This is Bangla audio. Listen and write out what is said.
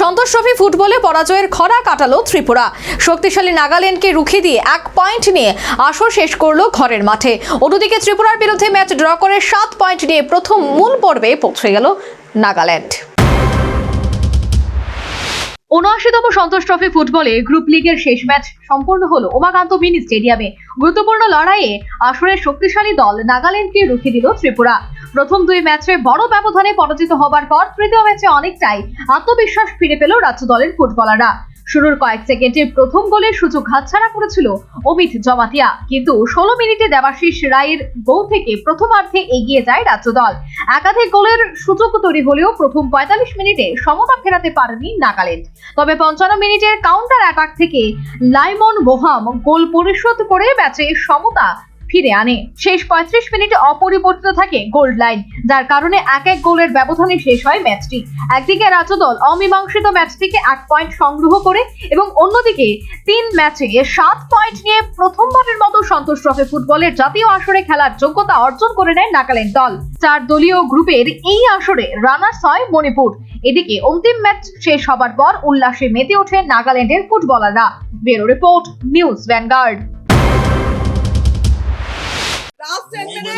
সন্তোষ ট্রফি ফুটবলে পরাজয়ের খরা কাটালো ত্রিপুরা। শক্তিশালী নাগাল্যান্ডকে রুখে দিয়ে এক পয়েন্ট নিয়ে আসর শেষ করল ঘরের মাঠে। অন্যদিকে ত্রিপুরার বিরুদ্ধে ম্যাচ ড্র করে সাত পয়েন্ট নিয়ে প্রথম মূল পর্বে পৌঁছে গেল নাগাল্যান্ড। উনআশিতম সন্তোষ ট্রফি ফুটবলে গ্রুপ লিগের শেষ ম্যাচ সম্পন্ন হলো উমাকান্ত মিনি স্টেডিয়ামে গুরুত্বপূর্ণ লড়াইয়ে আসরের শক্তিশালী দল নাগাল্যান্ডকে রুখে দিল ত্রিপুরা। প্রথম দুই ম্যাচে বড় ব্যবধানে পরাজিত হবার পর তৃতীয় ম্যাচে অনেকটাই আত্মবিশ্বাস ফিরে পেল রাজ্য দলের ফুটবলাররা। শুরুর কয়েক সেকেন্ডে প্রথম গোলের সুযোগ হাতছাড়া করেছিল অমিত জমাতিয়া। কিন্তু ষোলো মিনিটে দেবাশিস রায়ের গোল থেকে প্রথমার্ধে এগিয়ে যায় রাজ্য দল। একাধিক গোলের সুযোগ তৈরি হলেও প্রথম পঁয়তাল্লিশ মিনিটে সমতা ফেরাতে পারেনি নাগাল্যান্ড। তবে পঞ্চান্ন মিনিটের কাউন্টার অ্যাটাক থেকে লাইমন বোহাম গোল পরিশোধ করে ম্যাচে সমতা ফিরে আনে। শেষ পঁয়ত্রিশ মিনিটে অপরিবর্তিত থাকে গোল্ড লাইন যার কারণে এক এক গোলের ব্যবধানে শেষ হয় ম্যাচটি একদিকে রাজ্য দল অমীমাংসিত ম্যাচ থেকে পয়েন্ট সংগ্রহ করে এবং অন্যদিকে তিন ম্যাচে সাত পয়েন্ট নিয়ে প্রথমবারের মতো সন্তোষ ট্রফি ফুটবলের জাতীয় আসরে খেলার যোগ্যতা অর্জন করে নেয় নাগাল্যান্ড দল। চার দলীয় গ্রুপের এই আসরে রানার্স হয় মণিপুর। এদিকে অন্তিম ম্যাচ শেষ হবার পর উল্লাসে মেতে ওঠে নাগাল্যান্ডের ফুটবলাররা bureau report, news Vanguard.